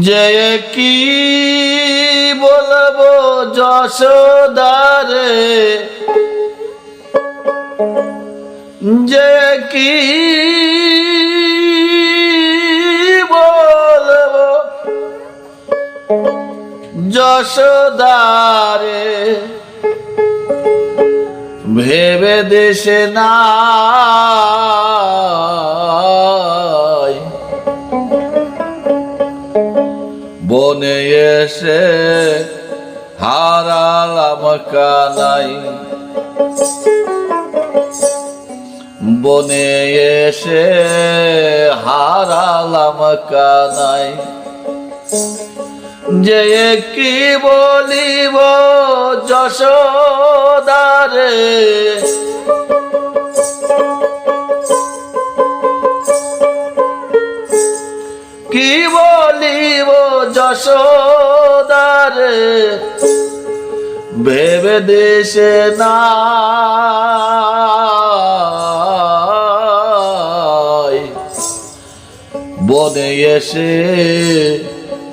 যে কি বলব যশোদারে? যে কি বলব যশোদারে? ভেবে দেশে নাই বনে এসে হারালাম কানাই বনে এসে হারালাম কানাই যে কি বলিব যশোদারে ভেবে দেশে নাই বনে এসে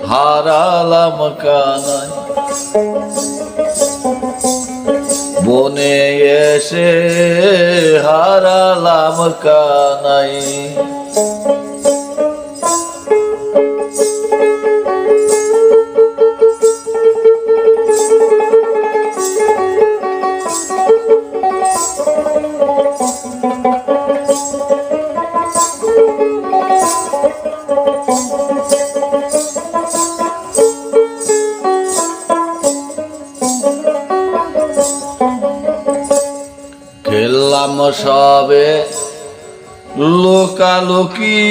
হারালাম কানাই বনে এসে হারালাম কানাই সবে লোকালোকি।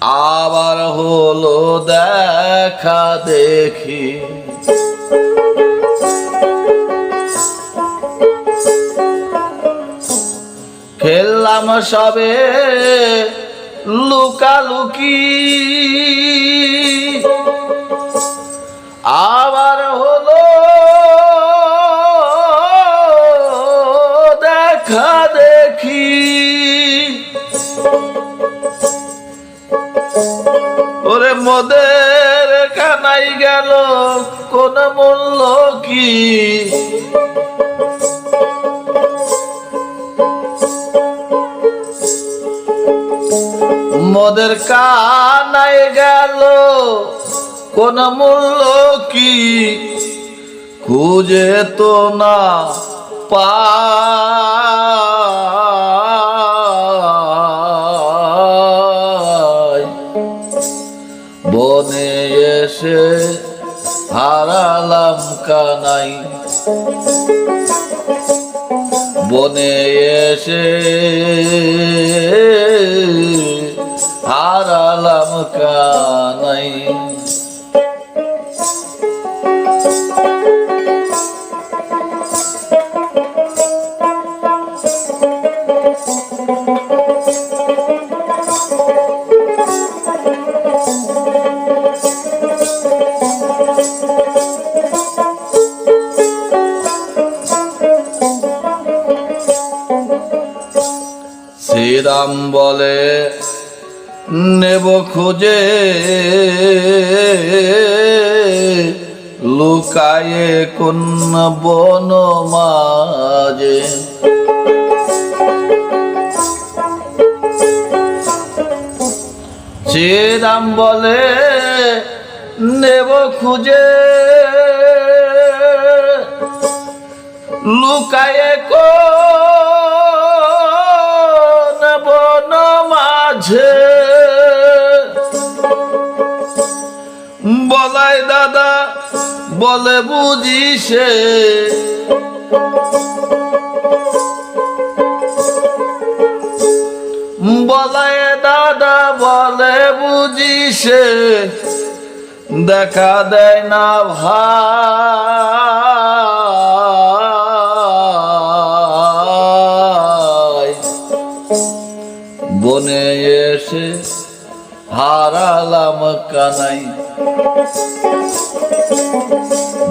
আবার হলো দেখা দেখি। খেললাম সবে লুকালুকি। আবার মোদের কানাই গেল, কোন মূল্য কি? মোদের কানাই গেল, কোন মূল্য কি? খুঁজে তো না পাই কানাই বনে এসে বলে নেব খুঁজে লুকায়ে কোন বন মাঝে। শ্রীরাম বলে নেব খুঁজে লুকায়ে কোন বলাই দাদা, বলে বুঝি সে। বলাই দাদা, বলে বুঝি সে। দেখা দেয় না ভাই। বনে এসে হারালাম কানাই।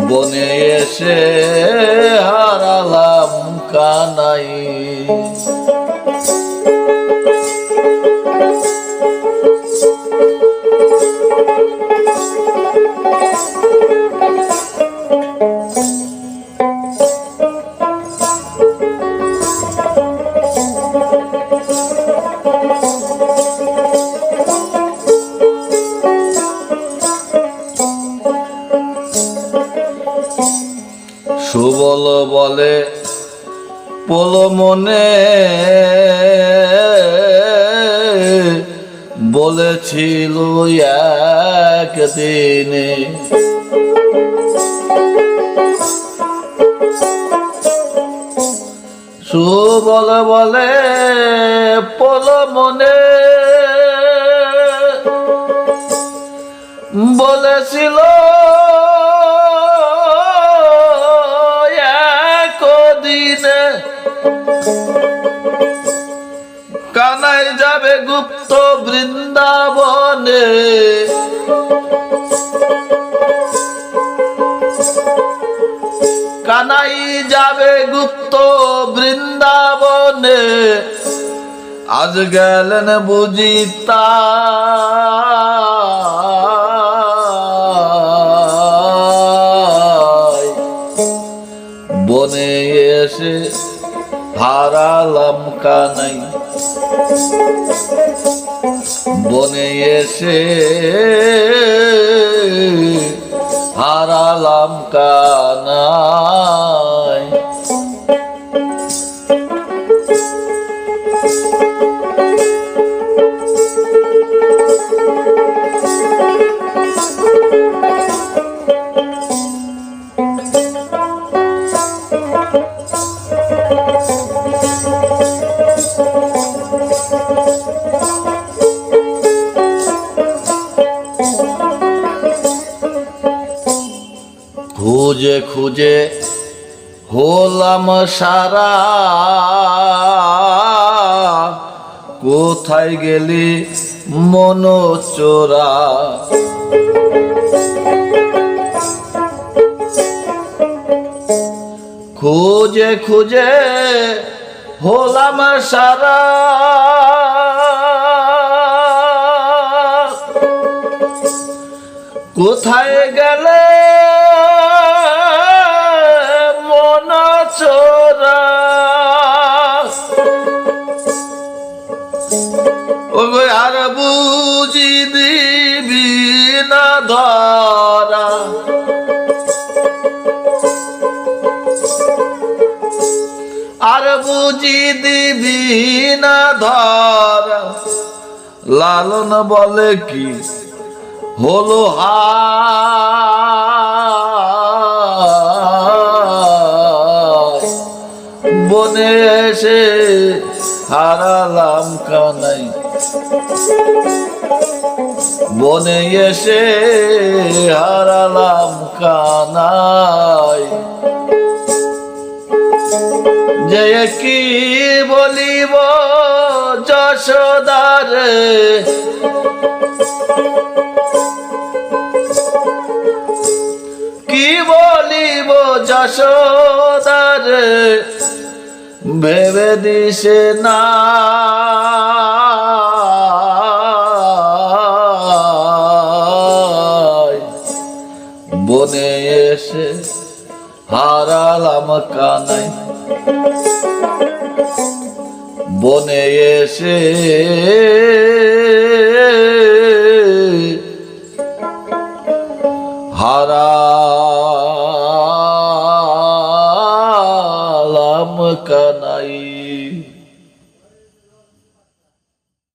বনে এসে হারালাম কানাই। মনে বলেছিল একদিনে। সু বলে বলে পল মনে বলেছিল গুপ্ত বৃন্দাবনে। কানাই যাবে গুপ্ত বৃন্দাবনে। আজ গেলেন বুঝিতা। বনে এসে হারালাম কানাই। বনে এসে হারালাম কানাই খুঁজে হলাম সারা। কোথায় গেলি মন চোরা? খুঁজে খুঁজে হলাম সারা। কোথায় গেলে চোরা আর বুঝি দিবি না ধরা। আর বুঝি দিবি না ধরা। লালন বলে কি হলো হায় এসে হারালাম কানাই। বনে এসে হারালাম কানাই। যে কি বলিব যশোদারে? কি বলিব যশোদারে? ভেবে দিছে না। বনে এসে হারালাম কানাই। বনে এসে